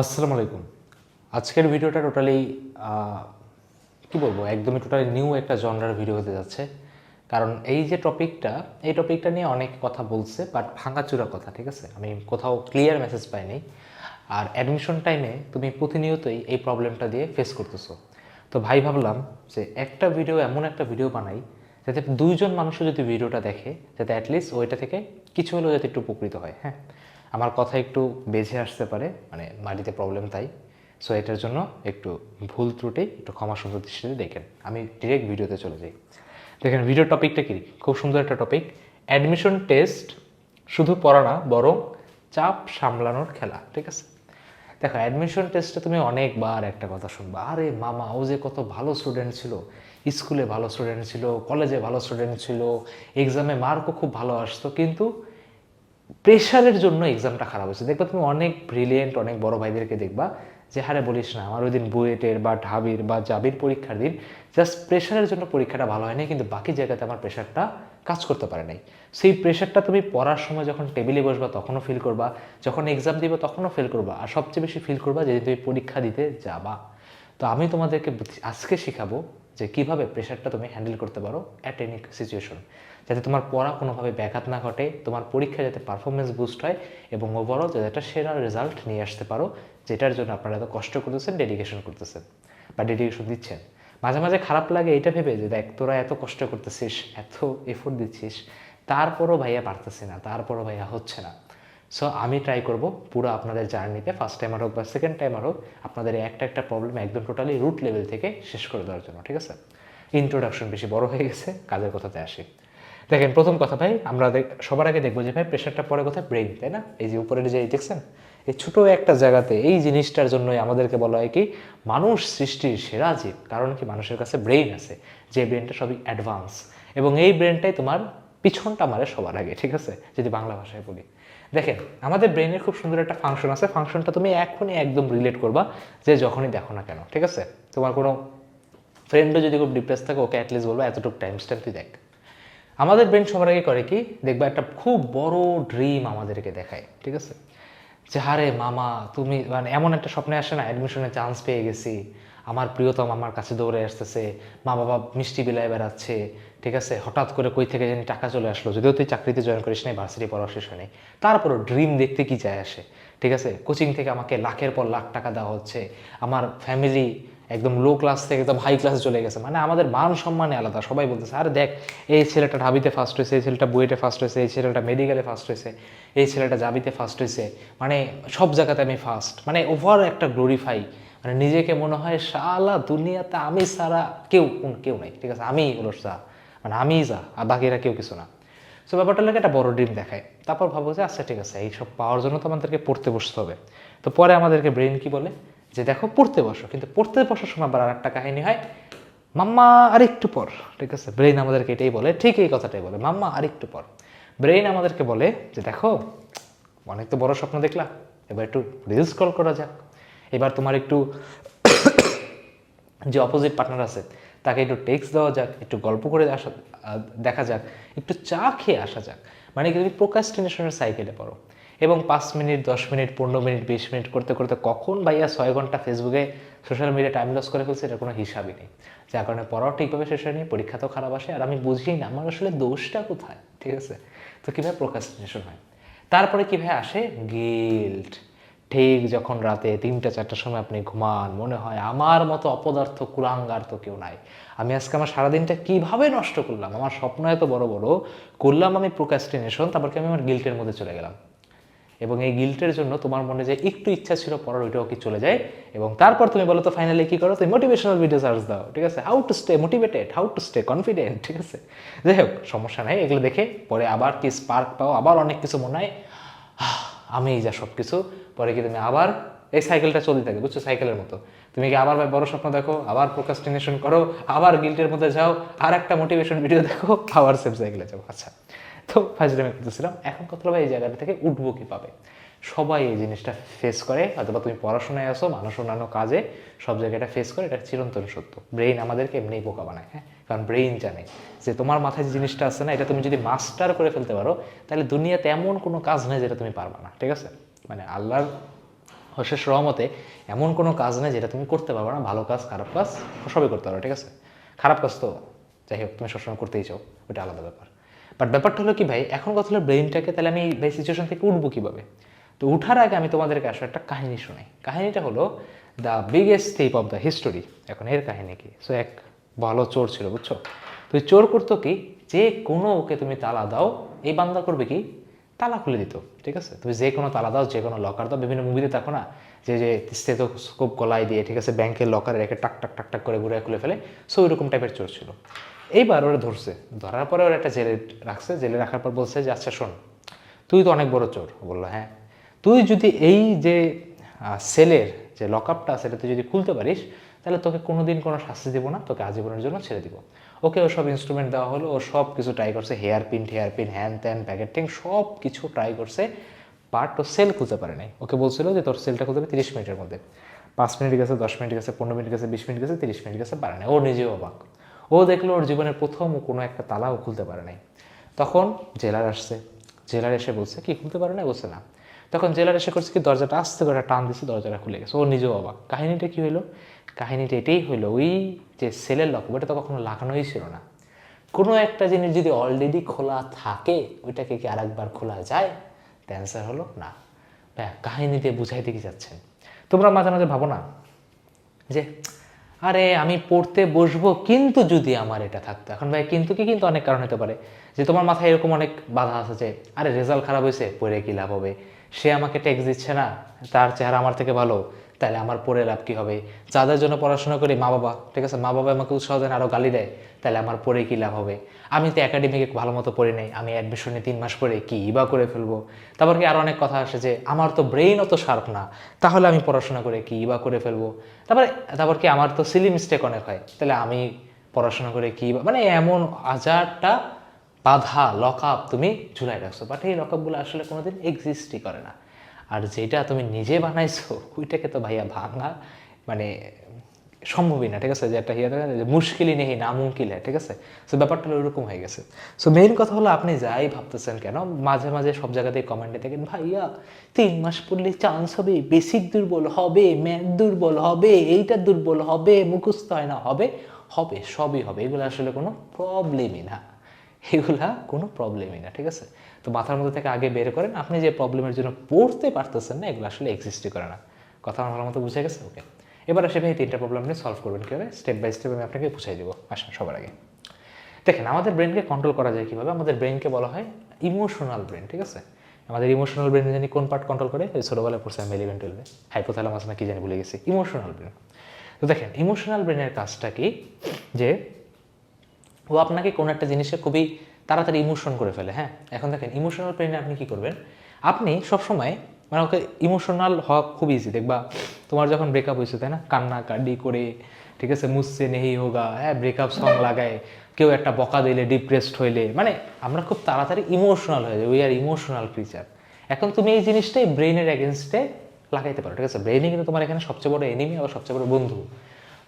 আসসালামু আলাইকুম। আজকের ভিডিওটা টোটালি কি বলব, একদমই টোটালি নিউ একটা জনরার ভিডিও হতে যাচ্ছে। কারণ এই যে টপিকটা এই টপিকটা নিয়ে অনেক কথা বলছে বাট ভাঙাচুরা কথা, ঠিক আছে? আমি কোথাও ক্লিয়ার মেসেজ পাইনি। আর অ্যাডমিশন টাইমে তুমি প্রতিনিয়তই এই প্রবলেমটা দিয়ে ফেস করতেছো। তো ভাই, ভাবলাম যে একটা ভিডিও এমন একটা ভিডিও বানাই, যাতে দুইজন মানুষও যদি ভিডিওটা দেখে, যাতে অ্যাটলিস্ট ওইটা থেকে কিছু হলেও যাতে একটু উপকৃত হয় হ্যাঁ? আমার কথা একটু বেঝে আসতে পারে মানে মাটিতে প্রবলেম তাই। সো এটার জন্য একটু ভুল ত্রুটি, একটু ক্ষমা সুন্দর দৃষ্টিতে দেখেন। আমি ডিরেক্ট ভিডিওতে চলে যাই। দেখেন ভিডিও টপিকটা কি? খুব সুন্দর একটা টপিক অ্যাডমিশন টেস্ট শুধু পড়া না, বরং চাপ সামলানোর খেলা, ঠিক আছে? দেখো অ্যাডমিশন টেস্টে তুমি অনেকবার একটা কথা শুনবা, আরে মামা, ও যে কত ভালো স্টুডেন্ট ছিল। স্কুলে ভালো স্টুডেন্ট ছিল কলেজে ভালো স্টুডেন্ট ছিল এক্সামে মার্কও খুব ভালো আসতো। কিন্তু প্রেশারের জন্য এক্সামটা খারাপ হয়েছে। দেখবা তুমি অনেক ব্রিলিয়েন্ট অনেক বড় ভাইদেরকে দেখবা যে হারে বলিস না, আমার ওই দিন বুয়েটের বা ঢাবির বা জাবির পরীক্ষার দিন জাস্ট প্রেশারের জন্য পরীক্ষাটা ভালো হয়নি, কিন্তু বাকি জায়গাতে আমার প্রেশারটা কাজ করতে পারে নাই। সেই প্রেশারটা তুমি পড়ার সময় যখন টেবিলে বসবা, তখনও ফিল করবা। যখন এক্সাম দিবে, তখনও ফিল করবা। আর সবচেয়ে বেশি ফিল করবা যেদিন তুমি পরীক্ষা দিতে যাবা। তো আমি তোমাদেরকে আজকে শেখাবো যে, কীভাবে প্রেশারটা তুমি হ্যান্ডেল করতে পারো অ্যাট এনি সিচুয়েশন যাতে তোমার পড়া কোনোভাবে ব্যাঘাত না ঘটে, তোমার পরীক্ষায় যাতে পারফরমেন্স বুস্ট হয় এবং ওভারঅল যাতে একটা সেরা রেজাল্ট নিয়ে আসতে পারো, যেটার জন্য আপনারা এত কষ্ট করতেছেন ডেডিকেশন করতেছেন বা ডেডিকেশন দিচ্ছেন। মাঝে মাঝে খারাপ লাগে এটা ভেবে যে দেখ, তোরা এত কষ্ট করতেছিস, এত এফোর্ট দিচ্ছিস, তারপরও ভাইয়া পারতেছি না, তারপরও ভাইয়া হচ্ছে না। সো আমি ট্রাই করব পুরো আপনাদের জার্নিতে ফার্স্ট টাইমার হোক বা সেকেন্ড টাইমার হোক, আপনাদের একটা একটা প্রবলেম একদম টোটালি রুট লেভেল থেকে শেষ করে দেওয়ার জন্য, ঠিক আছে? ইন্ট্রোডাকশন বেশি বড় হয়ে গেছে, কাজের কথাতে আসি। দেখেন, প্রথম কথা ভাই, আমরা সবার আগে দেখব যে ভাই প্রেশারটা পরে কোথায়? ব্রেন তাই না? এই যে উপরের যে, দেখছেন? এই ছোট একটা জায়গাতে এই জিনিসটার জন্যই আমাদেরকে বলা হয় কি, মানুষ সৃষ্টির সেরা জীব। কারণ কি, মানুষের কাছে ব্রেইন আছে। যে ব্রেনটা সবই অ্যাডভান্স এবং এই ব্রেনটাই তোমার পিছনটা মারে সবার আগে, ঠিক আছে? যদি বাংলা ভাষায় বলি। দেখেন, আমাদের ব্রেনের খুব সুন্দর একটা ফাংশন আছে। ফাংশনটা তুমি এখনই একদম রিলেট করবা যে যখনই দেখো না কেন, ঠিক আছে? তোমার কোনো ফ্রেন্ডও যদি খুব ডিপ্রেস থাকে, ওকে অ্যাটলিস্ট বলব, এতটুকু টাইম স্ট্যাম্প তুই দেখ। আমাদের ব্রেন সবার আগে করে কি? দেখবা একটা খুব বড় ড্রিম আমাদেরকে দেখায়, ঠিক আছে? যে হারে মামা, তুমি মানে এমন একটা স্বপ্নে আসে না অ্যাডমিশনের চান্স পেয়ে গেছি, আমার প্রিয়তম আমার কাছে দৌড়ে আসতেছে, মা বাবা মিষ্টি বিলায় বেড়াচ্ছে, ঠিক আছে? হঠাৎ করে কই থেকে জানি টাকা চলে আসলো, যদিও তুই চাকরিতে জয়েন করিস নাই ভার্সিটি পড়া শেষ হয়নি। তারপরও ড্রিম দেখতে কি যায় আসে, ঠিক আছে? কোচিং থেকে আমাকে লাখের পর লাখ টাকা দেওয়া হচ্ছে, আমার ফ্যামিলি একদম লো ক্লাস থেকে একদম হাই ক্লাসে চলে গেছে। মানে আমাদের মান সম্মানে আলাদা, সবাই বলতেছে, আরে দেখ, এই ছেলেটা ঢাবিতে ফার্স্ট হয়েছে, এই ছেলেটা বুয়েটে ফার্স্ট হয়েছে, এই ছেলেটা মেডিকেলে ফার্স্ট হয়েছে, এই ছেলেটা জাবিতে ফার্স্ট হয়েছে। মানে সব জায়গাতে আমি ফার্স্ট মানে ওভার একটা গ্লোরিফাই মানে নিজেকে মনে হয় সালা দুনিয়াতে আমি সারা কেউ কেউ নাই। ঠিক আছে, আমিই হলো যা। মানে আমিই যা, আর বাকিরা কেউ কিছু না। সো ব্যাপারটা লাগে একটা বড় ড্রিম দেখায়। তারপর ভাবো যে আচ্ছা ঠিক আছে, এইসব পাওয়ার জন্য তো আমাদেরকে পড়তে বসতে হবে। তো পরে আমাদেরকে ব্রেন কি বলে? যে দেখো পড়তে বসো, কিন্তু পড়তে বসার সময় আবার আর একটা কাহিনী হয়, মাম্মা, আরেকটু পর ঠিক আছে? ব্রেন আমাদেরকে এটাই বলে, ঠিক এই কথাটাই বলে, মাম্মা, আরেকটু পর ব্রেন আমাদেরকে বলে যে, দেখো, অনেক তো বড় স্বপ্ন দেখলা এবার একটু রিলস কল করা যাক। এবার তোমার একটু যে অপোজিট পার্টনার আছে, তাকে একটু টেক্সট দেওয়া যাক, একটু গল্প করে আসা দেখা যাক, একটু চা খেয়ে আসা যাক। মানে কি তুমি প্রোকাস্টিনেশনের সাইকেলে পড়ো। এবং পাঁচ মিনিট, দশ মিনিট, পনেরো মিনিট, বিশ মিনিট করতে করতে কখন ভাইয়া ছয় ঘণ্টা ফেসবুকে সোশ্যাল মিডিয়া টাইম লস করে ফেলছে এটা কোনো হিসাবই নেই। যার কারণে পড়াও ঠিকভাবে শেষ হয়নি, পরীক্ষা তো খারাপ আসে, আর আমি বুঝি না, আমার আসলে দোষটা কোথায়? ঠিক আছে? তো কীভাবে প্রোকাস্টিনেশন হয়? তারপরে কীভাবে আসে? গিল্ট ঠিক যখন রাতে তিনটা, চারটার সময় আপনি ঘুমান, মনে হয় আমার মতো অপদার্থ কুলাঙ্গার তো কেউ নাই। আমি আজকে আমার সারাদিনটা কীভাবে নষ্ট করলাম? আমার স্বপ্ন এত বড় বড়, করলাম আমি প্রোকাস্টিনেশন তারপর আমি আমার গিল্টের মধ্যে চলে গেলাম? এবং এই গিল্টের জন্য তোমার মনে যে একটু ইচ্ছা ছিল পড়ার, ওইটাও কি চলে যায়? এবং তারপর তুমি বলো তো ফাইনালি কি করো? তুমি মোটিভেশনাল ভিডিও সার্চ দাও। ঠিক আছে? How to stay motivated how to stay confident ঠিক আছে? যাই হোক, সমস্যা নাই, এগুলো দেখে পরে আবার কি স্পার্ক পাও, আবার অনেক কিছু মনে হয় আমি যা সব কিছু পরে কি তুমি আবার এই সাইকেলটা চলতে থাকে, বুঝছ? সাইকেলের মতো। তুমি কি আবার বড় স্বপ্ন দেখো? আবার প্রোকাস্টিনেশন করো? আবার গিল্টের মধ্যে যাও? আর একটা মোটিভেশন ভিডিও দেখো? আবার সেম সাইকেলে যাও। আচ্ছা। তো ফাজলামি করতেছিলাম এখন কথা হলো এই জায়গাটা থেকে উঠবো কীভাবে? সবাই এই জিনিসটা ফেস করে, অথবা তুমি পড়াশোনায় আসো মানুষ অন্যান্য কাজে, সব জায়গাটা ফেস করে, এটা চিরন্তন সত্য। ব্রেইন আমাদেরকে এমনিই বোকা বানায় হ্যাঁ? কারণ ব্রেইন জানে যে তোমার মাথায় যে জিনিসটা আছে না, এটা তুমি যদি মাস্টার করে ফেলতে পারো, তাহলে দুনিয়াতে এমন কোনো কাজ নেই যেটা তুমি পারবা না, ঠিক আছে? মানে আল্লাহর অশেষ রহমতে এমন কোনো কাজ নেই যেটা তুমি করতে পারবে না, ভালো কাজ, খারাপ কাজ, সবই করতে পারো, ঠিক আছে? খারাপ কাজ তো, যাই হোক, তুমি সবসময় করতেই চাও, ওটা আলাদা ব্যাপার। বাট ব্যাপারটা হলো কি ভাই, এখন কথা হলো ব্রেনটাকে তাহলে আমি ভাই সিচুয়েশন থেকে উঠবো কীভাবে? তো উঠার আগে আমি তোমাদেরকে আসলে একটা কাহিনী শোনাই। কাহিনীটা হলো the biggest thief of the history এখন এর কাহিনী কি? সো এক ভালো চোর ছিল, বুঝছ? তো চোর করতো কি? যে কোনো ওকে তুমি তালা দাও, এই বান্দা করবে কি? তালা খুলে দিত, ঠিক আছে? তুমি যে কোনো তালা দাও, যে কোনো লকার দাও, বিভিন্ন মুভিতে দেখো না? যে যে স্টেথোস্কোপ গলায় দিয়ে, ঠিক আছে? ব্যাংকের লকারে রেখে টাক টাক টাক টাক করে ঘুরে খুলে ফেলে। সো ওইরকম টাইপের চোর ছিল। এইবার ওরা ধরছে। ধরার পরে ওরা একটা জেলে রাখছে। জেলে রাখার পর বলছে যে আচ্ছা শোন, তুই তো অনেক বড় চোর। বলল হ্যাঁ। তুই যদি এই যে সেলের যে লকআপটা সেটা তুই যদি খুলতে পারিস, তাহলে তোকে কোনোদিন কোনো শাস্তি দেবো না, তোকে আজীবনের জন্য ছেড়ে দিব। ওকে ও সব ইনস্ট্রুমেন্ট দেওয়া হলো। ও সব কিছু ট্রাই করছে। হেয়ার পিন হেয়ার পিন হ্যান ত্যান প্যাকেটিং সব কিছু ট্রাই করছে। বাট ও সেল খুলতে পারে নাই। ওকে বলছিল যে, তোর সেলটা খুলতে তিরিশ মিনিটের মধ্যে। পাঁচ মিনিট গেছে, দশ মিনিট গেছে, পনেরো মিনিট গেছে, বিশ মিনিট গেছে, তিরিশ মিনিট গেছে পারে নাই। ও নিজেও অবাক। ও দেখল ওর জীবনের প্রথম ও কোনো একটা তালাও খুলতে পারে নাই। তখন জেলার আসছে। জেলার এসে বলছে, কি, খুলতে পারে না বলছে, না। তখন জেলার এসে করছে কি, দরজাটা আস্তে করে টান দিচ্ছে দরজাটা খুলে গেছে। ও নিজেও অবাক। কাহিনীটা কি হলো কাহিনীটা এটাই হলো ওই যে সেলের লক ওটা তো কখনো লাগানোই ছিল না। কোনো একটা জিনিস যদি অলরেডি খোলা থাকে, ওইটাকে কি আরেকবার খোলা যায়? অ্যান্সার হলো না। কাহিনী দিয়ে বুঝাইতে কি যাচ্ছেন তোমরা মাঝে মাঝে ভাবো না যে আরে আমি পড়তে বসবো কিন্তু যদি আমার এটা থাকতো। এখন ভাই, কিন্তু কি, কিন্তু অনেক কারণ হতে পারে। যে তোমার মাথায় এরকম অনেক বাধা আছে যে, আরে রেজাল্ট খারাপ হয়েছে, পড়ে কি লাভ হবে? সে আমাকে ট্যাক্স দিচ্ছে না, তার চেহারা আমার থেকে ভালো। তাহলে আমার পড়ে লাভ কী হবে? যাদের জন্য পড়াশোনা করি মা বাবা, ঠিক আছে? মা বাবা আমাকে উৎসাহ দেন আরও গালি দেয়, তাহলে আমার পড়ে কী লাভ হবে? আমি তো একাডেমিকে ভালো মতো পড়ি নাই, আমি অ্যাডমিশনে তিন মাস পরে কি বা করে ফেলব? তারপর কি আরও অনেক কথা আসে যে, আমার তো ব্রেইন অত শার্প না, তাহলে আমি পড়াশোনা করে কি বা করে ফেলব? তারপরে, তারপর কি আমার তো সিলি মিস্টেক অনেক হয়, তাহলে আমি পড়াশোনা করে কি মানে এমন হাজারটা বাধা লক আপ তুমি ঝুলাই রাখছো। বাট এই লক আপগুলো আসলে কোনোদিন এক্সিস্টই করে না। আর যেটা তুমি নিজে বানাইছো, ওইটাকে তো ভাইয়া ভাঙা মানে সম্ভবই না, ঠিক আছে? যে একটা ইয়ে যে মুশকিলই নেই নামুমকিল ঠিক আছে? সো ব্যাপারটা হলো ওরকম হয়ে গেছে। সো মেইন কথা হলো আপনি যাই ভাবতেছেন কেন, মাঝে মাঝে সব জায়গাতেই কমেন্টে দেখেন, ভাইয়া, তিন মাস পড়লে চান্স হবে বেসিক দুর্বল হবে ম্যাথ দুর্বল হবে, এইটা দুর্বল হবে, মুখস্থ হয় না, হবে? হবে, সবই হবে, এগুলো আসলে কোনো প্রবলেমই না। এগুলা কোনো প্রবলেমই না, ঠিক আছে? তো মাথার মধ্যে থেকে আগে বের করেন, আপনি যে প্রবলেমের জন্য পড়তে পারতেছেন না, এগুলো আসলে এক্সিস্টই করে না। কথা আমার ভালো মতো বুঝে গেছে? ওকে এবার আসে ভাই তিনটা প্রবলেম নিয়ে সলভ করবেন কীভাবে? স্টেপ বাই স্টেপ আমি আপনাকে বুঝাই দেবো, আসেন সবার আগে। দেখেন, আমাদের ব্রেনকে কন্ট্রোল করা যায় কীভাবে? আমাদের ব্রেনকে বলা হয় ইমোশনাল ব্রেন ঠিক আছে? আমাদের ইমোশনাল ব্রেন জানি কোন পার্ট কন্ট্রোল করে? ওই ছোটোবেলায় পড়ছে আমি ইলেভেন টুয়েলভে হাইপোথ্যালামাস না কি জানি ভুলে গেছি। ইমোশনাল ব্রেন তো দেখেন ইমোশনাল ব্রেনের কাজটা কি? যে ও আপনাকে কোনো একটা জিনিসে খুবই তাড়াতাড়ি ইমোশন করে ফেলে হ্যাঁ? এখন দেখেন ইমোশনাল ব্রেনে আপনি কি করবেন? আপনি সবসময় মানে ওকে ইমোশনাল হওয়া খুব ইজি দেখবা তোমার যখন ব্রেকআপ হয়েছে, তাই না? কান্না কান্ডি করে, ঠিক আছে, মুসছে নেহি হোগা হ্যাঁ ব্রেকআপ সং লাগায়, কেউ একটা বকা দিলে ডিপ্রেসড হইলে মানে আমরা খুব তাড়াতাড়ি ইমোশনাল হয়ে যাই উই আর ইমোশনাল ক্রিচার এখন তুমি এই জিনিসটাই ব্রেনের এগেনস্টে লাগাইতে পারো, ঠিক আছে? ব্রেনই কিন্তু তোমার এখানে সবচেয়ে বড় এনিমি আবার সবচেয়ে বড় বন্ধু।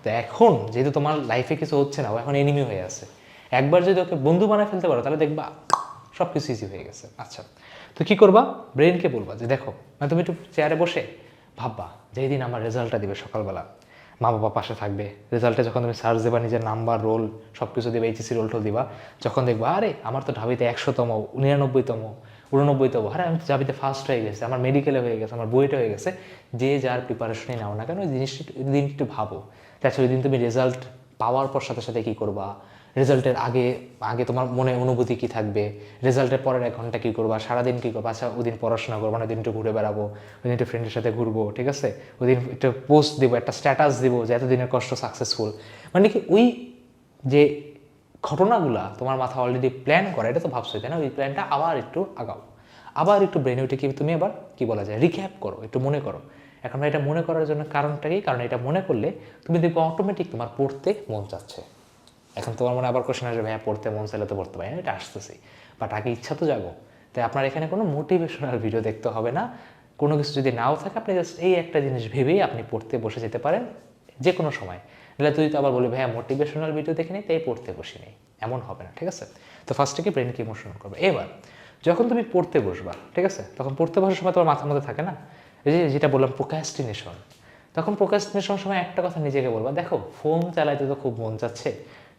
তো এখন যেহেতু তোমার লাইফে কিছু হচ্ছে না, ও এখন এনিমি হয়ে আছে। একবার যদি ওকে বন্ধু বানায় ফেলতে পারো, তাহলে দেখবা সব কিছু ইজি হয়ে গেছে। আচ্ছা তো কি করবা? ব্রেনকে বলবা যে, দেখো মানে তুমি একটু চেয়ারে বসে ভাববা যেই দিন আমার রেজাল্টটা দিবে সকালবেলা। মা বাবা পাশে থাকবে। রেজাল্টে যখন তুমি সার্চ দেবা, নিজের নাম্বার রোল সব কিছু দেবে এইচএসি রোলটা দিবা, যখন দেখবা, আরে, আমার তো ঢাবিতে একশোতম নিরানব্বইতম উননব্বইতম, আরে, আমি তো জাবিতে ফার্স্ট হয়ে গেছে, আমার মেডিকেলে হয়ে গেছে, আমার বইটা হয়ে গেছে। যে যার প্রিপারেশনই নাও না কেন, ওই জিনিসটা দিন একটু ভাবো। তাছাড়া ওই দিন তুমি রেজাল্ট পাওয়ার পর সাথে সাথে কী করবা? রেজাল্টের আগে আগে তোমার মনে অনুভূতি কি থাকবে? রেজাল্টের পরের এক ঘণ্টা কী করবা? সারাদিন কী করবা? আচ্ছা ওই দিন পড়াশোনা করব না ওই দিন একটু ঘুরে বেড়াবো ওই একটু ফ্রেন্ডের সাথে ঘুরবো, ঠিক আছে? ওই দিন একটু পোস্ট দিব, একটা স্ট্যাটাস দিব যে এতদিনের কষ্ট সাকসেসফুল মানে কি ওই যে ঘটনাগুলা তোমার মাথা অলরেডি প্ল্যান করা, এটা তো ভাবছ তাই না? ওই প্ল্যানটা আবার একটু আগাও। আবার একটু ব্রেনে উঠে কি, তুমি আবার কি বলা যায় রিক্যাপ করো, একটু মনে করো। এখন এটা মনে করার জন্য কারণটা কি? কারণ এটা মনে করলে তুমি দেখবে অটোমেটিক তোমার পড়তে মন চাচ্ছে। এখন তোমার মনে আবার কোশ্চেন আসবে ভাইয়া পড়তে মন চাইলে তো পড়তে পারি। এটা আসতেছি। বাট আগে ইচ্ছা তো যাব তাই আপনার এখানে কোনো মোটিভেশনাল ভিডিও দেখতে হবে না। কোনো কিছু যদি নাও থাকে, আপনি জাস্ট এই একটা জিনিস ভেবেই আপনি পড়তে বসে যেতে পারেন যে কোনো সময়। নাহলে তুই তো আবার বলি ভাইয়া মোটিভেশনাল ভিডিও দেখে নিই তাই পড়তে বসি নেই এমন হবে না, ঠিক আছে? তো ফার্স্টে কি ব্রেনকে ইমোশনাল করবে। এবার, যখন তুমি পড়তে বসবা, ঠিক আছে? তখন পড়তে বসার সময় তোমার মাথার মধ্যে থাকে না? এই যে, যেটা বললাম প্রোকাস্টিনেশন তখন প্রোকাস্টিনেশন সময় একটা কথা নিজেকে বলবা, দেখো ফোন চালাইতে তো খুব মন যাচ্ছে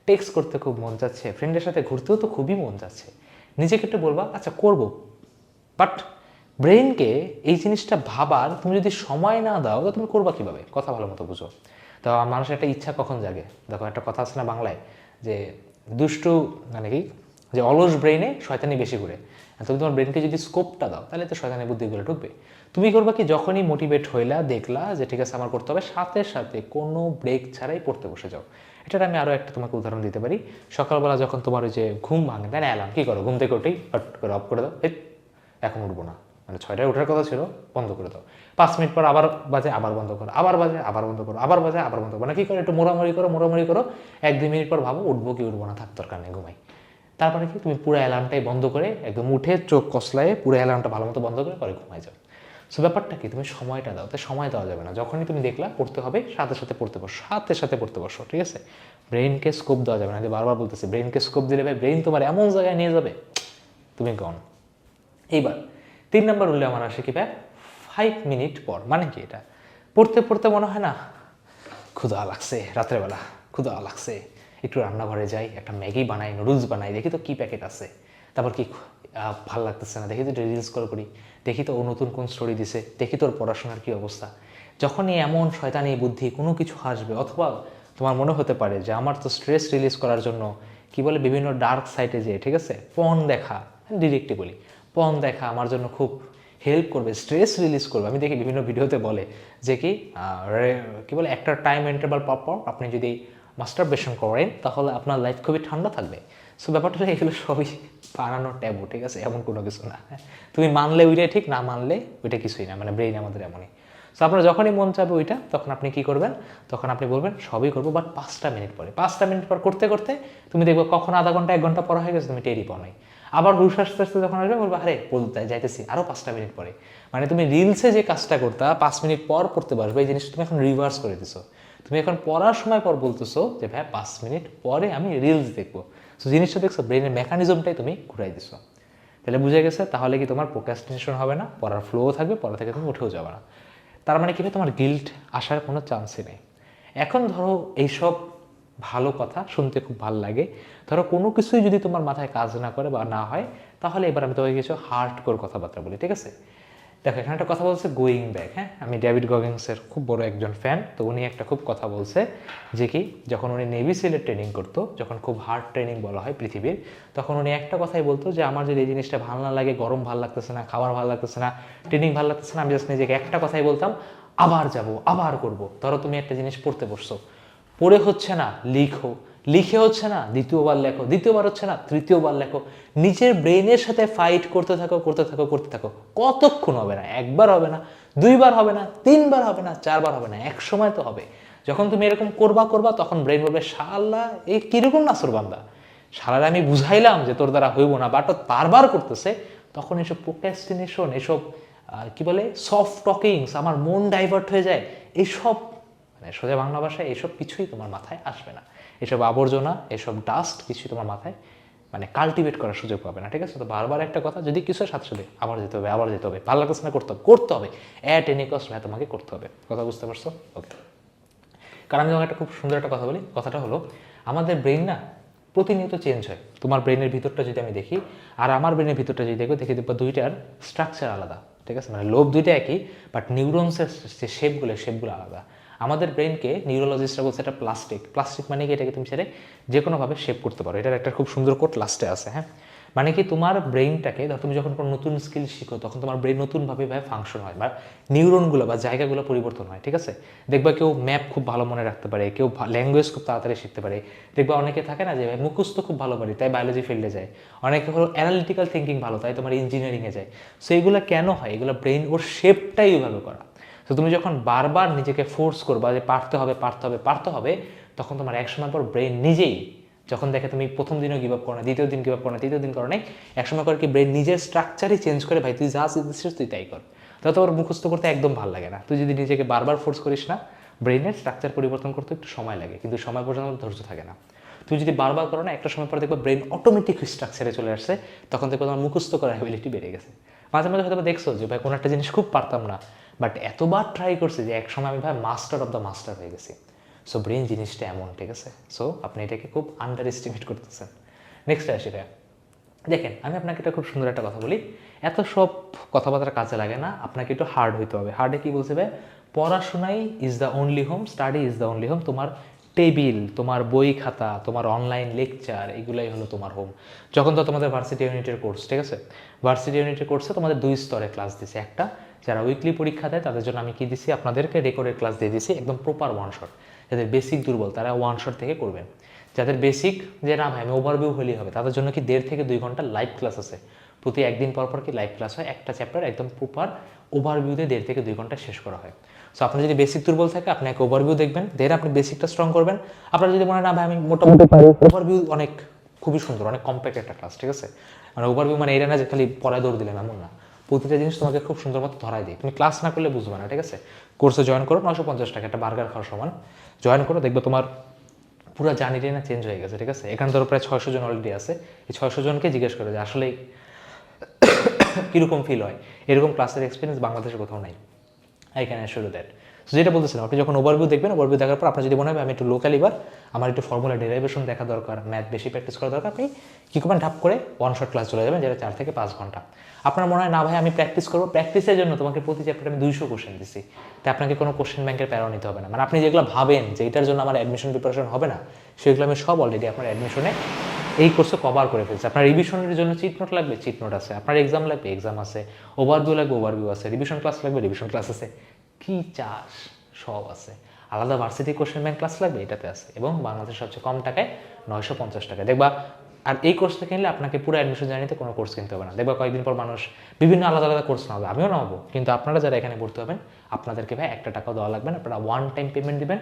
টেক্সট করতে খুব মন যাচ্ছে ফ্রেন্ডের সাথে ঘুরতেও তো খুবই মন যাচ্ছে। নিজেকে একটু বলবা আচ্ছা করব। বাট ব্রেনকে এই জিনিসটা ভাবার, তুমি যদি সময় না দাও, তো তুমি করবা কীভাবে? কথা ভালো মতো বুঝো। তো মানুষের একটা ইচ্ছা কখন জাগে? দেখো, একটা কথা আছে না বাংলায় যে, দুষ্টু মানে কি? যে অলস ব্রেনে শয়তানি বেশি ঘুরে। তুমি তোমার ব্রেনকে যদি স্কোপটা দাও, তাহলে তো শয়তানি বুদ্ধিগুলো ঢুকবে। তুমি করবা কি? যখনই মোটিভেট হইলা, দেখলা যে, ঠিক আছে, আমার করতে হবে। সাথে সাথে কোনো ব্রেক ছাড়াই পড়তে বসে যাও। এটার আমি আরও একটা তোমাকে উদাহরণ দিতে পারি। সকালবেলা যখন তোমার ওই যে ঘুম ভাঙে, তাই না? অ্যালার্ম কী করো? ঘুম থেকে উঠেই ফট করে অফ করে দাও। এখন উঠবো না। মানে ছয়টায় ওঠার কথা ছিল, বন্ধ করে দাও। পাঁচ মিনিট পর আবার বাজে, আবার বন্ধ করো। আবার বাজে, আবার বন্ধ করো। আবার বাজে, আবার বন্ধ করো। মানে কী করো? একটু মোড়ামুড়ি করো মোড়ামুড়ি করো। এক দুই মিনিট পর ভাবো, উঠবো কি উঠবো না, থাক, দরকার নেই, ঘুমাই। তারপরে কি? তুমি পুরো অ্যালার্মটাই বন্ধ করে একদম উঠে চোখ কসলায় পুরো অ্যালার্মটা ভালো মতো বন্ধ করে পরে ঘুমাই যাও। সো ব্যাপারটা কি? তুমি সময়টা দাও। তাই সময় দেওয়া যাবে না। যখনই তুমি দেখলা পড়তে হবে, সাথে সাথে পড়তে বসো। সাথে সাথে পড়তে বসো, ঠিক আছে? ব্রেনকে স্কোপ দেওয়া যাবে না। যে বারবার বলতেছি ব্রেনকে স্কোপ দিলে ভাই ব্রেন তোমার এমন জায়গায় নিয়ে যাবে, তুমি গন এইবার, তিন নম্বর রুলে আমার আসে কি ভাই? ফাইভ মিনিট পর। মানে কি এটা? পড়তে পড়তে মনে হয় না, ক্ষুধা লাগছে রাত্রেবেলা ক্ষুধা লাগছে। একটু রান্নাঘরে যাই, একটা ম্যাগি বানাই, নুডলস বানাই, দেখি তো কি প্যাকেট আছে। তারপর কি ভালো লাগতেছে না, দেখি তো রিলস কল করি। দেখি তো ও নতুন কোন স্টোরি দিছে, দেখি তোর পড়াশোনার কি অবস্থা। যখনই এমন শয়তানি বুদ্ধি কোনো কিছু আসবে, অথবা তোমার মনে হতে পারে যে আমার তো স্ট্রেস রিলিজ করার জন্য কি বলে বিভিন্ন ডার্ক সাইটে যেয়ে, ঠিক আছে? পন দেখা ডিরেক্টলি বলি পন দেখা আমার জন্য খুব হেল্প করবে স্ট্রেস রিলিজ করবে। আমি দেখি বিভিন্ন ভিডিওতে বলে যে কি কি বলে, একটা টাইম ইন্টারভাল পর পর আপনি যদি মাস্টার মাস্টারবেশন করেন, তাহলে আপনার লাইফ খুবই ঠান্ডা থাকবে। সো ব্যাপারটা এগুলো সবই বানানো ট্যাবু ঠিক আছে? এমন কোনো কিছু না হ্যাঁ? তুমি মানলে ওইটাই ঠিক, না মানলে ওইটা কিছুই না মানে ব্রেইন আমাদের এমনই। সো আপনার যখনই মন চাবে ওইটা, তখন আপনি কি করবেন? তখন আপনি বলবেন, সবই করব বাট পাঁচটা মিনিট পরে। পাঁচটা মিনিট পর করতে করতে তুমি দেখবে কখন আধা ঘণ্টা, এক ঘণ্টা পর হয়ে গেছে, তুমি টেরি পাও নাই আবার হুশ আসতে আসতে যখন আসবে, বলব, আরে, বলতে যাইতেছি আরও পাঁচটা মিনিট পরে। মানে তুমি রিলসে যে কাজটা করতা, পাঁচ মিনিট পর পড়তে পারবে এই জিনিসটা তুমি এখন রিভার্স করে দিছো। তুমি এখন পড়ার সময় পর বলতেছো যে, ভাই, পাঁচ মিনিট পরে আমি রিলস দেখব। সো জিনিসটা দেখছ ব্রেনের মেকানিজমটাই তুমি ঘুরাই দিছো। তাহলে বুঝে গেছে, তাহলে কি তোমার প্রোকাস্টিনেশন হবে না? পড়ার ফ্লোও থাকবে, পড়া থেকে তুমি উঠেও যাবে না। তার মানে কি ভাই? তোমার গিল্ট আসার কোনো চান্সই নেই। এখন ধরো এইসব ভালো কথা শুনতে খুব ভালো লাগে। ধরো কোনো কিছুই যদি তোমার মাথায় কাজ না করে বা না হয়, তাহলে এবার আমি তোমাকে কিছু হার্ড কোর কথাবার্তা বলি, ঠিক আছে? দেখো, এখানে একটা কথা বলছে গোয়িং ব্যাক হ্যাঁ? আমি ডেভিড গগিংসের খুব বড় একজন ফ্যান তো উনি একটা খুব কথা বলছে যে কি, যখন উনি নেভি সিলের ট্রেনিং করতো, যখন খুব হার্ড ট্রেনিং বলা হয় পৃথিবীর, তখন উনি একটা কথাই বলতো যে, আমার যদি এই জিনিসটা ভালো না লাগে, গরম ভালো লাগতেছে না, খাবার ভালো লাগতেছে না ট্রেনিং ভালো লাগতেছে না, আমি জাস্ট নিজেকে একটা কথাই বলতাম, আবার যাব, আবার করব। ধরো তুমি একটা জিনিস পড়তে বসছো, পড়ে হচ্ছে না লিখো লিখে হচ্ছে না, দ্বিতীয়বার লেখো, দ্বিতীয়বার হচ্ছে না, তৃতীয়বার লেখো। নিজের ব্রেনের সাথে ফাইট করতে থাকো করতে থাকো করতে থাকো। কতক্ষণ হবে না? একবার হবে না, দুইবার হবে না, তিনবার হবে না, চারবার হবে না, এক সময় তো হবে। যখন তুমি এরকম করবা করবা, তখন ব্রেন বলবে, শালা এই কীরকম নাসর বান্দা? শালারে আমি বুঝাইলাম যে তোর দ্বারা হইব না বাট বারবার করতেছে। তখন এসব প্রোক্যাস্টিনেশন এসব কি বলে সফট টকিংস আমার মন ডাইভার্ট হয়ে যায়। এইসব মানে সোজা বাংলা ভাষায় এসব কিছুই তোমার মাথায় আসবে না। এসব আবর্জনা, এসব ডাস্ট কিছুই তোমার মাথায় মানে কাল্টিভেট করার সুযোগ পাবে না, ঠিক আছে? তো বারবার একটা কথা, যদি কিছু হয় সাথে সাথে, আবার যেতে হবে, আবার যেতে হবে, ভালো লাগতেছে না, করতে হবে করতে হবে। অ্যাট এনি কস্ট ভাই তোমাকে করতে হবে। কথা বুঝতে পারছ? ওকে কারণ আমি তোমাকে একটা খুব সুন্দর একটা কথা বলি। কথাটা হলো, আমাদের ব্রেন না প্রতিনিয়ত চেঞ্জ হয়। তোমার ব্রেনের ভিতরটা যদি আমি দেখি, আর আমার ব্রেনের ভিতরটা যদি দেখো, দেখি দেখব দুইটার স্ট্রাকচার আলাদা, ঠিক আছে? মানে লোভ দুইটা একই বাট নিউরনসের যে শেপগুলো শেপগুলো আলাদা। আমাদের ব্রেনকে নিউরোলজিস্টরা বলছে এটা প্লাস্টিক প্লাস্টিক মানে কি? এটাকে তুমি ছেড়ে যে কোনোভাবে শেপ করতে পারো। এটার একটা খুব সুন্দর কোট লাস্টে আছে হ্যাঁ? মানে কি? তোমার ব্রেইনটাকে ধর তুমি যখন কোনো নতুন স্কিল শিখো, তখন তোমার ব্রেন নতুনভাবে ভাবে ফাংশন হয় বা নিউরনগুলো বা জায়গাগুলো পরিবর্তন হয়, ঠিক আছে? দেখবা কেউ ম্যাপ খুব ভালো মনে রাখতে পারে, কেউ ল্যাঙ্গুয়েজ খুব তাড়াতাড়ি শিখতে পারে। দেখবা অনেকে থাকে না যে, ভাই, মুখস্থ খুব ভালো পারে, তাই বায়োলজি ফিল্ডে যায়। অনেকে হলো অ্যানালিটিক্যাল থিঙ্কিং ভালো, তাই তোমার ইঞ্জিনিয়ারিংয়ে যায়। সো এগুলো কেন হয়? এগুলো ব্রেন ওর শেপটাই ওইভাবে করা। তো তুমি যখন বারবার নিজেকে ফোর্স করবা যে পারতে হবে পারতে হবে পারতে হবে, তখন তোমার এক সময় পর ব্রেন নিজেই যখন দেখে তুমি প্রথম দিনও গিভ আপ করো না, দ্বিতীয় দিন গিভ আপ করো না, তৃতীয় দিন করো নাই একসময় করে কি ব্রেন নিজের স্ট্রাকচারই চেঞ্জ করে, ভাই, তুই যা শিখছিস তুই তাই কর। তাহলে তোমার মুখস্থ করতে একদম ভালো লাগে না। তুই যদি নিজেকে বারবার ফোর্স করিস না ব্রেনের স্ট্রাকচার পরিবর্তন করতে একটু সময় লাগে, কিন্তু সময় পর্যন্ত ধৈর্য থাকে না। তুই যদি বারবার করো না, একটা সময় পর দেখবে ব্রেন অটোমেটিক স্ট্রাকচারে চলে আসছে, তখন দেখবে তোমার মুখস্থ করার অ্যাবিলিটি বেড়ে গেছে। মাঝে মাঝে হয়তো দেখছ যে, ভাই, কোনো একটা জিনিস খুব পারতাম না। বাট এতবার ট্রাই করছি যে এক সময় আমি ভাই মাস্টার অফ দ্য মাস্টার হয়ে গেছি। সো ব্রেন জিনিসটা এমন, ঠিক আছে? সো আপনি এটাকে খুব আন্ডার এস্টিমেট করতেছেন নেক্সট আসি ভাইয়া। দেখেন, আমি আপনাকে একটা খুব সুন্দর একটা কথা বলি। এত সব কথাবার্তা কাজে লাগে না, আপনাকে একটু হার্ড হইতে হবে। হার্ডে কি বলছে ভাই পড়াশোনাই is the only home study is the only home তোমার টেবিল, তোমার বই খাতা, তোমার অনলাইন লেকচার এগুলাই হলো তোমার হোম যখন তো তোমাদের ভার্সিটি ইউনিটের কোর্স ঠিক আছে? ভার্সিটি ইউনিটের কোর্সে তোমাদের দুই স্তরে ক্লাস দিছে। একটা যারা উইকলি পরীক্ষা দেয় তাদের জন্য আমি কি দিছি? আপনাদেরকে রেকর্ডের ক্লাস দিয়ে দিছি একদম প্রপার ওয়ান শট যাদের বেসিক দুর্বল তারা ওয়ান শট থেকে করবেন। যাদের বেসিক যে না ভাই আমি ওভারভিউ হলেই হবে। তাদের জন্য কি দেড় থেকে দুই ঘণ্টা লাইভ ক্লাস আছে। প্রতি একদিন পর পর কি লাইভ ক্লাস হয়? একটা চ্যাপ্টার একদম প্রপার ওভারভিউতে দেড় থেকে দুই ঘণ্টা শেষ করা হয়। সো আপনার যদি বেসিক দুর্বল থাকে আপনি এক ওভারভিউ দেখবেন। দেন আপনি বেসিকটা স্ট্রং করবেন। আপনার যদি মনে হয় না ভাই আমি মোটামুটি পারি। ওভারভিউ অনেক খুবই সুন্দর অনেক কম্প্যাক্ট একটা ক্লাস ঠিক আছে? মানে ওভারভিউ মানে এটা না যে খালি পড়ায় দৌড় দিলেন এমন না। প্রতিটা জিনিস তোমাকে খুব সুন্দর মতো ধরাই দিই তুমি ক্লাস না করলে বুঝবে না, ঠিক আছে? কোর্সে জয়েন করো নশো পঞ্চাশ টাকা, একটা বার্গার খাওয়ার সমান। জয়েন করো, দেখবে তোমার পুরো জার্নিটাই না চেঞ্জ হয়ে গেছে, ঠিক আছে? এখানে ধরো প্রায় ছয়শো জন অলরেডি আছে। এই ছয়শো জনকে জিজ্ঞেস করে যে, আসলে কীরকম ফিল হয়? এরকম ক্লাসের এক্সপিরিয়েন্স বাংলাদেশে কোথাও নাই। I can assure that. So যেটা বলতেছিলাম, আপনি যখন ওভারভিউ দেখবেন ওভারভিউ দেখার পর আপনার যদি মনে হয়, আমি একটু লোকাল এবার আমার একটু ফর্মুলা ডেরাইভেশন দেখা দরকার ম্যাথ বেশি প্র্যাকটিস করা দরকার, আপনি কী করবেন ঢাপ করে ওয়ান শট ক্লাস চলে যাবেন, যেটা চার থেকে পাঁচ ঘণ্টা। আপনার মনে হয়, না ভাই, আমি প্র্যাকটিস করব। প্র্যাকটিসের জন্য তোমাকে প্রতি চ্যাপ্টারে আমি দুইশো কোশ্চেন দিচ্ছি তাই আপনাকে কোনো কোশ্চেন ব্যাংকের প্যারাও নিতে হবে না। মানে আপনি যেগুলো ভাবেন যে এটার জন্য আমার অ্যাডমিশন প্রিপারেশন হবে না, সেগুলো আমি সব অলরেডি আপনার অ্যাডমিশনে এই কোর্সে কভার করে ফেলছে। আপনার রিভিশনের জন্য চিট নোট লাগবে? চিট নোট আছে। আপনার এক্সাম লাগবে? এক্সাম আছে। ওভারভিউ লাগবে? ওভারভিউ আছে। রিভিশন ক্লাস লাগবে? রিভিশন ক্লাস আছে। কি চাস? সব আছে। আলাদা ভার্সিটি কোশ্চেন ব্যাংক ক্লাস লাগবে? এটাতে আছে। এবং বাংলাদেশের সবচেয়ে কম টাকায় নয়শো পঞ্চাশ টাকা। দেখবা আর এই কোর্সটা কিনলে আপনাকে পুরো অ্যাডমিশন জার্নিতে কোনো কোর্স কিনতে হবে না। দেখবা কয়েকদিন পর মানুষ বিভিন্ন আলাদা আলাদা কোর্স নামাবে আমিও নামাবো কিন্তু আপনারা যারা এখানে ভর্তি হবেন, আপনাদেরকে ভাই একটা টাকাও দেওয়া লাগবে না, আপনারা ওয়ান টাইম পেমেন্ট দিবেন,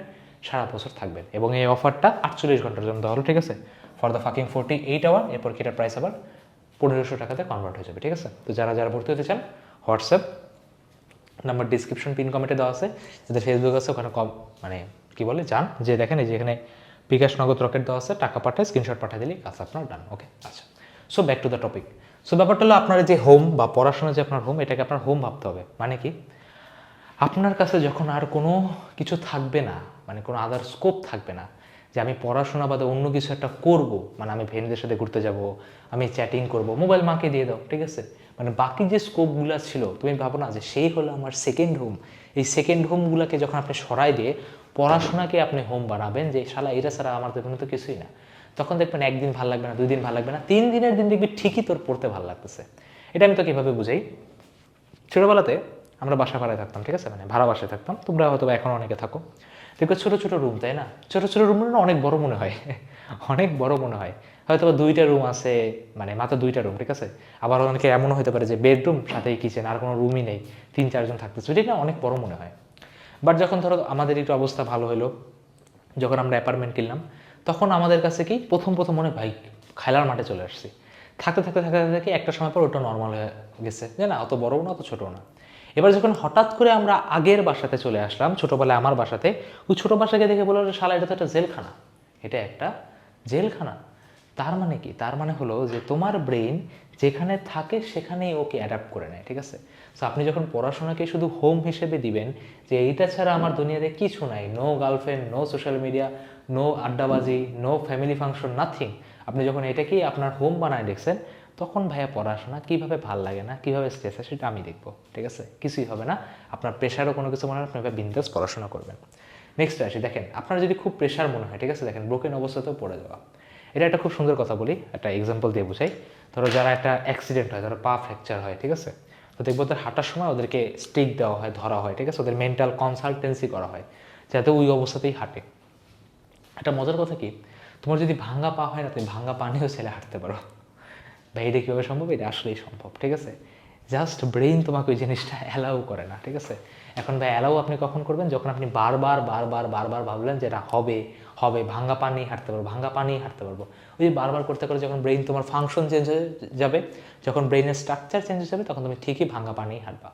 সারা বছর থাকবেন। এবং এই অফারটা আটচল্লিশ ঘণ্টার জন্য দেওয়া হলো, ঠিক আছে? For the fucking forty eight hour এরপর কি প্রাইস আবার পনেরোশো টাকাতে কনভার্ট হয়ে যাবে, ঠিক আছে? তো যারা যারা ভর্তি হতে চান হোয়াটসঅ্যাপ নাম্বার ডিসক্রিপশন পিন কমেন্টে দেওয়া আছে। যাদের ফেসবুক আছে, ওখানে কম মানে কি বলে যান যে দেখেন এই যে এখানে বিকাশ নগদ রকেট দেওয়া আছে, টাকা পাঠায় স্ক্রিনশট পাঠিয়ে দিলেই কাজ আপনার ডান ওকে আচ্ছা so back to the topic so ব্যাপারটা হলো আপনার যে হোম বা পড়াশোনা যে আপনার হোম এটাকে আপনার হোম ভাবতে হবে। মানে কি? আপনার কাছে যখন আর কোনো কিছু থাকবে না মানে কোনো আদার স্কোপ থাকবে না, যে আমি পড়াশোনা বাদে অন্য কিছু একটা করব মানে আমি ফ্রেন্ডদের সাথে ঘুরতে যাব, আমি চ্যাটিং করব মোবাইল মাকে দিয়ে দাও, ঠিক আছে? মানে বাকি যে স্কোপগুলো ছিল, তুমি ভাবো না যে সেই হলো আমার সেকেন্ড হোম এই সেকেন্ড হোমগুলোকে যখন আপনি সরাই দিয়ে পড়াশোনাকে আপনি হোম বানাবেন যে, শালা এটা ছাড়া আমার জীবনে তো কিছুই না। তখন দেখবেন একদিন ভালো লাগবে না দুই দিন ভালো লাগবে না, তিন দিনের দিন দেখবি ঠিকই তোর পড়তে ভালো লাগতেছে। এটা আমি তো কীভাবে বুঝাই। ছোটোবেলাতে আমরা বাসা ভাড়ায় থাকতাম, ঠিক আছে? মানে ভাড়া বাসায় থাকতাম। তোমরা হয়তো এখন অনেকে থাকো। দেখবে ছোটো ছোটো রুম তাই না? ছোটো ছোটো রুম না অনেক বড় মনে হয়। অনেক বড় মনে হয়। হয়তো দুইটা রুম আছে মানে মাত্র দুইটা রুম ঠিক আছে? আবার অনেকে এমনও হতে পারে যে বেডরুম সাথেই কিচেন আর কোনো রুমই নেই। তিন, চারজন থাকতেছে। এটা না অনেক বড় মনে হয়। বাট যখন ধরো আমাদের একটু অবস্থা ভালো হলো, যখন আমরা অ্যাপার্টমেন্ট কিনলাম, তখন আমাদের কাছে কি প্রথম প্রথম মনে ভাই খেলার মাঠে চলে আসছি। থাকতে থাকতে থাকতে থাকতে একটা সময় পর ওটা নর্মাল হয়ে গেছে। যে না, অত বড়ও না, অত ছোটও না। এবার যখন হঠাৎ করে আমরা আগের বাসাতে চলে আসলাম, ছোটোবেলায় আমার বাসাতে ওই ছোটো বাসাকে দেখে বলল শালা, এটা তো একটা জেলখানা। এটা একটা জেলখানা। তার মানে কি? তার মানে হলো যে তোমার ব্রেন যেখানে থাকে সেখানেই ওকে অ্যাডাপ্ট করে নেয়, ঠিক আছে? সো আপনি যখন পড়াশোনাকে শুধু হোম হিসেবে দিবেন, যে এইটা ছাড়া আমার দুনিয়াতে কিছু নাই no girlfriend no social media no আড্ডাবাজি no family function nothing আপনি যখন এটাকেই আপনার হোম বানায় দেখছেন, তখন ভাইয়া পড়াশোনা কীভাবে ভালো লাগে না, কীভাবে স্ট্রেস হয় সেটা আমি দেখব, ঠিক আছে? কিছুই হবে না, আপনার প্রেশারও কোনো কিছু মনে হয় আপনি বিন্দাস পড়াশোনা করবেন। নেক্সট আসি, দেখেন, আপনার যদি খুব প্রেশার মনে হয়, ঠিক আছে? দেখেন ব্রোকেন অবস্থাতেও পড়ে যাওয়া। এটা একটা খুব সুন্দর কথা বলি, একটা এক্সাম্পল দিয়ে বুঝাই। ধরো যারা একটা অ্যাক্সিডেন্ট হয়, ধরো পা ফ্র্যাকচার হয়, ঠিক আছে? তো দেখব ওদের হাঁটার সময় ওদেরকে স্টিক দেওয়া হয়, ধরা হয়, ঠিক আছে? ওদের মেন্টাল কনসালটেন্সি করা হয়, যাতে ওই অবস্থাতেই হাঁটে। একটা মজার কথা কি? তোমার যদি ভাঙ্গা পা হয় না, তুমি ভাঙ্গা পা নিয়েও ছেলে হাঁটতে পারো। ভাই, এটা কীভাবে সম্ভব? এটা আসলেই সম্ভব, ঠিক আছে? জাস্ট ব্রেইন তোমাকে ওই জিনিসটা অ্যালাউ করে না, ঠিক আছে? এখন ভাই অ্যালাউ আপনি কখন করবেন? যখন আপনি বারবার বারবার বারবার ভাবলেন যে এটা হবে হবে, ভাঙ্গা পানি হাঁটতে পারব, ভাঙ্গা পানি হাঁটতে পারব। ওই যে বারবার করতে করে যখন ব্রেইন তোমার ফাংশন চেঞ্জ হয়ে যাবে, যখন ব্রেইনের স্ট্রাকচার চেঞ্জ হয়ে যাবে, তখন তুমি ঠিকই ভাঙ্গা পানি হাঁটবা।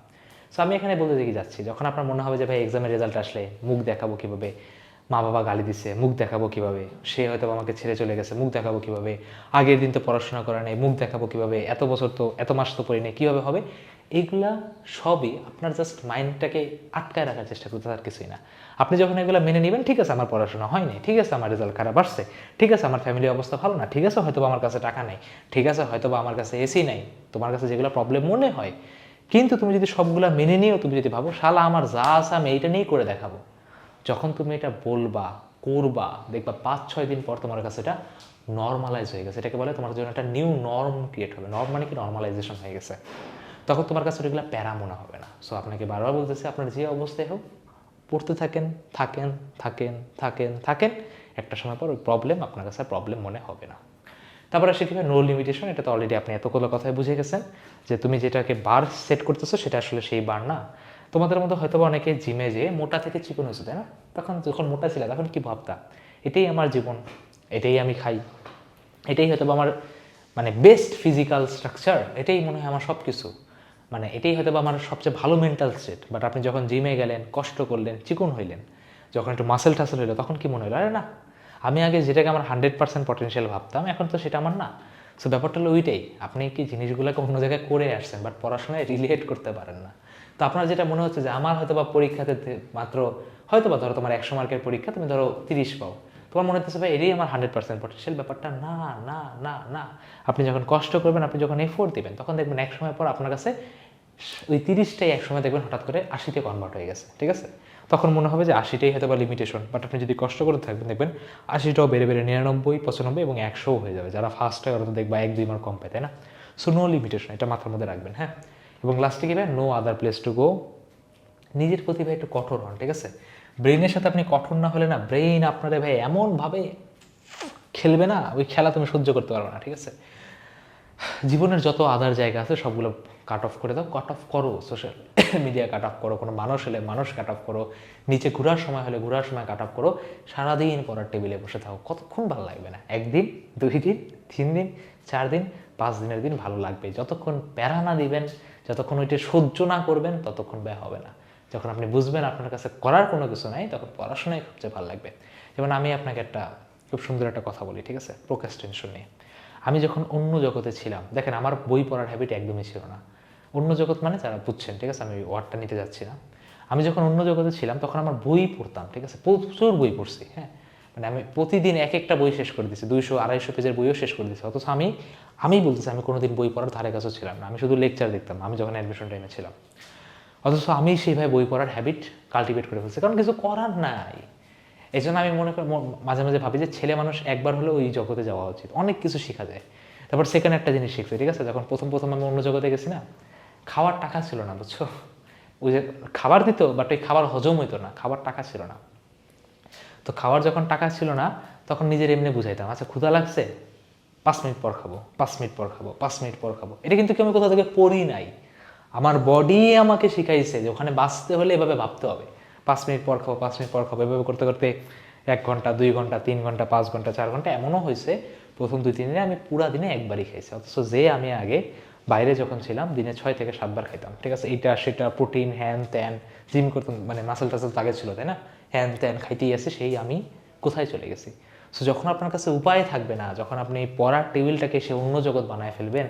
সো আমি এখানে বলতে দেখি যাচ্ছি, যখন আপনার মনে হবে যে, ভাই এক্সামের রেজাল্ট আসলে, মুখ দেখাবো কীভাবে? মা বাবা গালি দিছে, মুখ দেখাবো কীভাবে? সে হয়তো আমাকে ছেড়ে চলে গেছে, মুখ দেখাবো কীভাবে? আগের দিন তো পড়াশোনা করা নেই, মুখ দেখাবো কীভাবে? এত বছর তো, এত মাস তো পড়ি নেই, কীভাবে হবে? এগুলা সবই আপনার জাস্ট মাইন্ডটাকে আটকায় রাখার চেষ্টা করতে আর কিছুই না। আপনি যখন এগুলো মেনে নেবেন, ঠিক আছে, আমার পড়াশোনা হয়নি ঠিক আছে, আমার রেজাল্ট খারাপ আসছে, ঠিক আছে, আমার ফ্যামিলি অবস্থা ভালো না, ঠিক আছে হয়তো আমার কাছে টাকা নেই, ঠিক আছে হয়তো আমার কাছে এসি নেই, তোমার কাছে যেগুলো প্রবলেম মনে হয়। কিন্তু তুমি যদি সবগুলা মেনে নিও, তুমি যদি ভাবো, শালা, আমার যা আছে, আমি এইটা নিয়েই করে দেখাবো। যখন তুমি এটা বলবা, করবা, দেখবা পাঁচ, ছয় দিন পর তোমার কাছে এটা নর্মালাইজ হয়ে গেছে। এটাকে বলে তোমার জন্য একটা নিউ নর্ম ক্রিয়েট হবে। নর্ম মানে কি? নর্মালাইজেশন হয়ে গেছে। তখন তোমার কাছে ওইগুলো প্যারা মনে হবে না। সো আপনাকে বারবার বলতেছি, আপনার যে অবস্থায় হোক, পড়তে থাকেন থাকেন থাকেন থাকেন থাকেন, একটা সময় পর ওই প্রবলেম আপনার কাছে প্রবলেম মনে হবে না। তারপরে সেটি নো লিমিটেশন এটা তো অলরেডি আপনি এতগুলো কথায় বুঝে গেছেন যে তুমি যেটাকে বার সেট করতেছো, সেটা আসলে সেই বার না। তোমাদের মধ্যে হয়তো অনেকে জিমে যে মোটা থেকে চিকন হয়েছে, তাই না? তখন যখন মোটা ছিল, তখন কি ভাবতা? এটাই আমার জীবন, এটাই আমি খাই। এটাই হয়তো আমার মানে বেস্ট ফিজিক্যাল স্ট্রাকচার এটাই মনে হয় আমার সব কিছু মানে এটাই হয়তো আমার সবচেয়ে ভালো মেন্টাল স্টেট বাট আপনি যখন জিমে গেলেন, কষ্ট করলেন, চিকন হইলেন, যখন একটু মাসেল টাসেল হইল, তখন কি মনে হলো আরে না, আমি আগে যেটাকে আমার হান্ড্রেড পার্সেন্ট পটেনশিয়াল ভাবতাম, এখন তো সেটা আমার না। সো ব্যাপারটা হলো ওইটাই, আপনি কি জিনিসগুলোকে অন্য জায়গায় করে আসছেন বাট পড়াশোনায় রিলেট করতে পারেন না। তো আপনার যেটা মনে হচ্ছে যে আমার হয়তো বা পরীক্ষাতে মাত্র হয়তো বা ধরো তোমার একশো মার্কের পরীক্ষা, তুমি ধরো তিরিশ পাও। তোমার মনে হচ্ছে ভাই, এটাই আমার হান্ড্রেড পার্সেন্ট পটেনশিয়াল ব্যাপারটা না না না না। আপনি যখন কষ্ট করবেন, আপনি যখন এফোর্ট দিবেন, তখন দেখবেন এক সময় পর আপনার কাছে ওই তিরিশটাই এক সময় দেখবেন হঠাৎ করে আশিতে কনভার্ট হয়ে গেছে, ঠিক আছে? তখন মনে হবে যে আশিটাই হয়তো বা লিমিটেশন বাট আপনি যদি কষ্ট করে থাকবেন, দেখবেন আশিটাও বেড়ে বেড়ে নিরানব্বই, পঁচানব্বই এবং একশোও হয়ে যাবে। যারা ফার্স্ট হয়, ওরা তো দেখবা এক, দুই মার কম পায়, তাই না? সো নো লিমিটেশন এটা মাথার মধ্যে রাখবেন হ্যাঁ? এবং লাস্টে কি no other place to go নিজের প্রতি ভাই একটু কঠোর হন, ঠিক আছে? ব্রেইনের সাথে আপনি কঠোর না হলে না ব্রেইন আপনারে ভাই এমনভাবে খেলবে না, ওই খেলা তুমি সহ্য করতে পারবে না, ঠিক আছে? জীবনের যত আদার জায়গা আছে সবগুলো কাট অফ করে দাও। কাট অফ করো সোশ্যাল মিডিয়া কাট অফ করো, কোনো মানুষ হলে মানুষ কাট অফ করো। নিচে ঘোরার সময় হলে ঘোরার সময় কাট অফ করো। সারাদিন পড়ার টেবিলে বসে থাকো। কতক্ষণ ভালো লাগবে না? একদিন, দুই দিন, তিন দিন, চার দিন, পাঁচ দিনের দিন ভালো লাগবে। যতক্ষণ প্যারা না দিবেন যতক্ষণ ওইটা সহ্য না করবেন, ততক্ষণ ব্যয় হবে না। যখন আপনি বুঝবেন আপনার কাছে করার কোনো কিছু নাই, তখন পড়াশোনায় সবচেয়ে ভালো লাগবে। যেমন আমি আপনাকে একটা খুব সুন্দর একটা কথা বলি, ঠিক আছে? প্রোকাস্টেনশন নিয়ে। আমি যখন অন্য জগতে ছিলাম, দেখেন আমার বই পড়ার হ্যাবিট একদমই ছিল না। অন্য জগৎ মানে যারা বুঝছেন, ঠিক আছে? আমি ওয়ার্ডটা নিতে যাচ্ছি না আমি যখন অন্য জগতে ছিলাম, তখন আমার বই পড়তাম, ঠিক আছে? প্রচুর বই পড়ছি হ্যাঁ? মানে আমি প্রতিদিন এক একটা বই শেষ করে দিচ্ছি দুইশো, আড়াইশো পেজের বইও শেষ করে দিচ্ছি অথচ আমি আমি বলতেছি আমি কোনোদিন বই পড়ার ধারে কাছেও ছিলাম না। আমি শুধু লেকচার দেখতাম, আমি যখন অ্যাডমিশন টাইমে ছিলাম। অথচ আমি সেইভাবে বই পড়ার হ্যাবিট কাল্টিভেট করে ফেলছি, কারণ কিছু করার নাই। এই জন্য আমি মনে করি মাঝে মাঝে ভাবি যে ছেলে মানুষ একবার হলেও ওই জগতে যাওয়া উচিত। অনেক কিছু শেখা যায়। তারপর সেকেন্ড একটা জিনিস শিখছি, ঠিক আছে? যখন প্রথম প্রথম আমি অন্য জগতে গেছি না, খাওয়ার টাকা ছিল না, বুঝছ? ওই যে খাবার দিত বাট ওই খাবার হজম হইতো না খাবার টাকা ছিল না। তো খাওয়ার যখন টাকা ছিল না, তখন নিজের এমনি বুঝাইতাম আচ্ছা ক্ষুধা লাগছে? পাঁচ মিনিট পর খাব, পাঁচ মিনিট পর খাব, পাঁচ মিনিট পর খাব। এটা কিন্তু আমি কোথাও থেকে পড়ি নাই। আমার বডি আমাকে শিখাইছে যে ওখানে বাঁচতে হলে এভাবে ভাবতে হবে। পাঁচ মিনিট পর খাব, পাঁচ মিনিট পর খাব, এভাবে করতে করতে এক ঘণ্টা, দুই ঘণ্টা, তিন ঘণ্টা, পাঁচ ঘণ্টা, চার ঘণ্টা, এমনও হয়েছে, প্রথম দুই, তিন দিনে আমি পুরা দিনে একবারই খাইছি। অথচ যে আমি আগে বাইরে যখন ছিলাম, দিনে ছয় থেকে সাতবার খাইতাম, ঠিক আছে? এটা সেটা প্রোটিন হ্যান ত্যান জিম করতাম মানে মাসেল টাসেল তাগে ছিল, তাই না? হ্যান ত্যান খাইতেই আছে সেই আমি কোথায় চলে গেছি? সো যখন আপনার কাছে উপায় থাকবে না, যখন আপনি পড়ার টেবিলটাকে সে অন্য জগৎ বানায় ফেলবেন,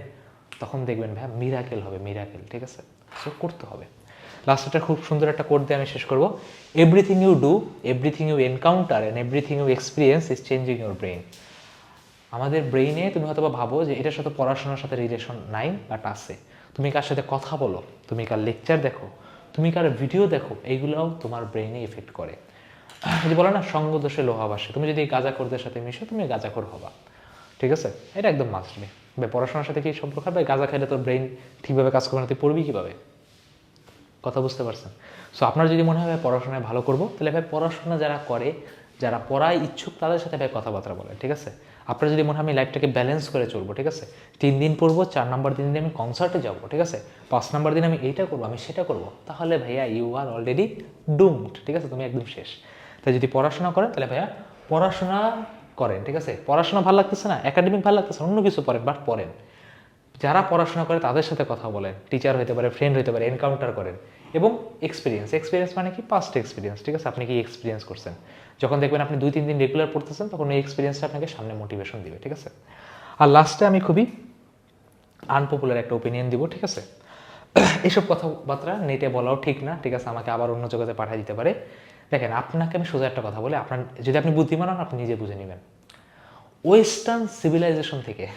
তখন দেখবেন, ভাই মিরাকেল হবে মিরাকেল ঠিক আছে? সো করতে হবে। লাস্ট একটা খুব সুন্দর একটা কোড দিয়ে আমি শেষ করব। Everything you do everything you encounter and everything you experience is changing your brain আমাদের ব্রেইনে তুমি হয়তো ভাবো যে এটার সাথে পড়াশোনার সাথে রিলেশন নাই বাট আছে। তুমি কার সাথে কথা বলো, তুমি কার লেকচার দেখো, তুমি কার ভিডিও দেখো এইগুলোও তোমার ব্রেইনে ইফেক্ট করে। যদি বলো না, সঙ্গ দোষে লোহা বাসে তুমি যদি গাঁজাখোরদের সাথে মিশো, তুমি গাঁজাখোর হবা। ঠিক আছে? এটা একদম মাস্ট বি ভাই পড়াশোনার সাথে কি সম্পর্ক হবে? গাঁজা খাইলে তোর ব্রেইন ঠিকভাবে কাজ করবে না, তুই পড়বি কীভাবে? কথা বুঝতে পারছেন? সো আপনার যদি মনে হয় পড়াশোনায় ভালো করব, তাহলে ভাই, পড়াশোনা যারা করে, যারা পড়ায় ইচ্ছুক, তাদের সাথে ভাই, কথাবার্তা বলে ঠিক আছে? আপনার যদি মনে হয় আমি লাইফটাকে ব্যালেন্স করে চলবো, ঠিক আছে? তিন দিন পড়ব, চার নাম্বার দিন আমি কনসার্টে যাব, ঠিক আছে? পাঁচ নাম্বার দিন আমি এইটা করব, আমি সেটা করব। তাহলে ভাইয়া ইউ আর অলরেডি ডুমড ঠিক আছে? তুমি একদম শেষ। তাই যদি পড়াশোনা করেন, তাহলে ভাইয়া পড়াশোনা করেন, ঠিক আছে? পড়াশোনা ভালো লাগতেছে না? একাডেমিক ভালো লাগতেছে অন্য কিছু পড়েন বাট পড়েন। যারা পড়াশোনা করে, তাদের সাথে কথা বলেন। টিচার হতে পারে ফ্রেন্ড হতে পারে এনকাউন্টার করেন। এবং এক্সপিরিয়েন্স এক্সপিরিয়েন্স মানে কি? পাস্ট এক্সপিরিয়েন্স ঠিক আছে? আপনি কি এক্সপিরিয়েন্স করছেন? যখন দেখবেন আপনি দুই, তিন দিন রেগুলার পড়তেছেন, তখন এই এক্সপিরিয়েন্সটা আপনাকে সামনে মোটিভেশন দিবে, ঠিক আছে? আর লাস্টে আমি খুবই আনপপুলার একটা ওপিনিয়ন দিব, ঠিক আছে? এসব কথাবার্তা নেটে বলাও ঠিক না, ঠিক আছে? আমাকে আবার অন্য জগতে পাঠিয়ে দিতে পারে। দেখেন, আপনাকে আমি সোজা একটা কথা বলি, আপনার, যদি আপনি বুদ্ধিমান হন, আপনি নিজে বুঝে নেবেন। ওয়েস্টার্ন সিভিলাইজেশন থেকে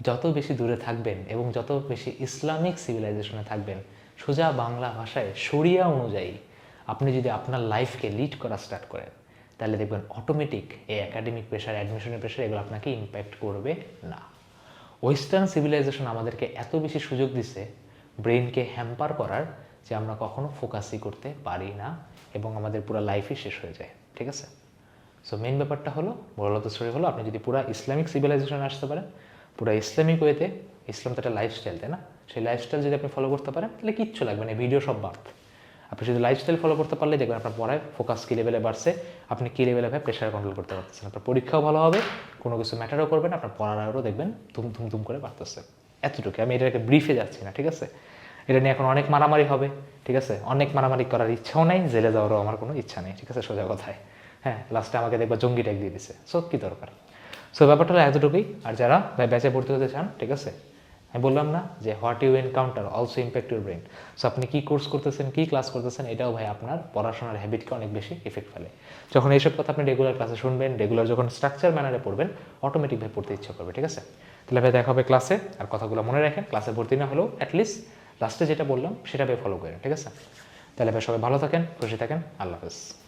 যত বেশি দূরে থাকবেন এবং যত বেশি ইসলামিক সিভিলাইজেশনে থাকবেন, সোজা বাংলা ভাষায়, শরিয়া অনুযায়ী আপনি যদি আপনার লাইফকে লিড করা স্টার্ট করেন, তাহলে দেখবেন অটোমেটিক এই একাডেমিক প্রেশার অ্যাডমিশনের প্রেশার এগুলো আপনাকে ইম্প্যাক্ট করবে না। ওয়েস্টার্ন সিভিলাইজেশন আমাদেরকে এত বেশি সুযোগ দিছে ব্রেনকে হ্যাম্পার করার যে আমরা কখনো ফোকাসই করতে পারি না এবং আমাদের পুরো লাইফই শেষ হয়ে যায়, ঠিক আছে? সো মেন ব্যাপারটা হলো বড়লত স্টোরি হলো, আপনি যদি পুরো ইসলামিক সিভিলাইজেশনে আসতে পারেন, পুরো ইসলামিক ওয়েতে ইসলাম তো একটা লাইফস্টাইল তাই না? সেই লাইফস্টাইল যদি আপনি ফলো করতে পারেন, তাহলে কিচ্ছু লাগবে না ভিডিও সব বার্থ আপনি যদি লাইফস্টাইল ফলো করতে পারলে দেখবেন আপনার পড়ায় ফোকাস কী লেভেলে বাড়ছে, আপনি কী লেভেলে ভাবে প্রেশার কন্ট্রোল করতে পারতেছেন। আপনার পরীক্ষাও ভালো হবে, কোনো কিছু ম্যাটারও করবেন আপনার পড়ার আরও দেখবেন ধুম ধুম ধুম করে বাড়তেছে। এতটুকু। আমি এটাকে ব্রিফে যাচ্ছি না, ঠিক আছে? এটা নিয়ে এখন অনেক মারামারি হবে, ঠিক আছে? অনেক মারামারি করার ইচ্ছাও নেই, জেলে যাওয়ারও আমার কোনো ইচ্ছা নেই, ঠিক আছে? সোজা কথায়। হ্যাঁ লাস্টে আমাকে দেখবা জঙ্গি ট্যাগ দিয়ে দিছে। সো, কী দরকার? সো, ব্যাপারটা হলো এতটুকুই। আর যারা ভাই ব্যাচে ভর্তি হতে চান, ঠিক আছে? আমি বললাম না যে what you encounter also impact your brain so আপনি কী কোর্স করতেছেন, কী ক্লাস করতেছেন, এটাও ভাই আপনার পড়াশোনার হ্যাবিটকে অনেক বেশি এফেক্ট ফেলে। যখন এইসব কথা আপনি রেগুলার ক্লাসে শুনবেন রেগুলার যখন স্ট্রাকচার ম্যানারে পড়বেন অটোমেটিক ভাই পড়তে ইচ্ছা করবে, ঠিক আছে? তাহলে ভাই দেখা হবে ক্লাসে আর কথাগুলো মনে রাখেন ক্লাসে ভর্তি না হলেও অ্যাটলিস্ট লাস্টে যেটা বললাম, সেটা ভাই ফলো করেন, ঠিক আছে? তাহলে ভাই সবাই ভালো থাকেন, খুশি থাকেন, আল্লাহ হাফেজ।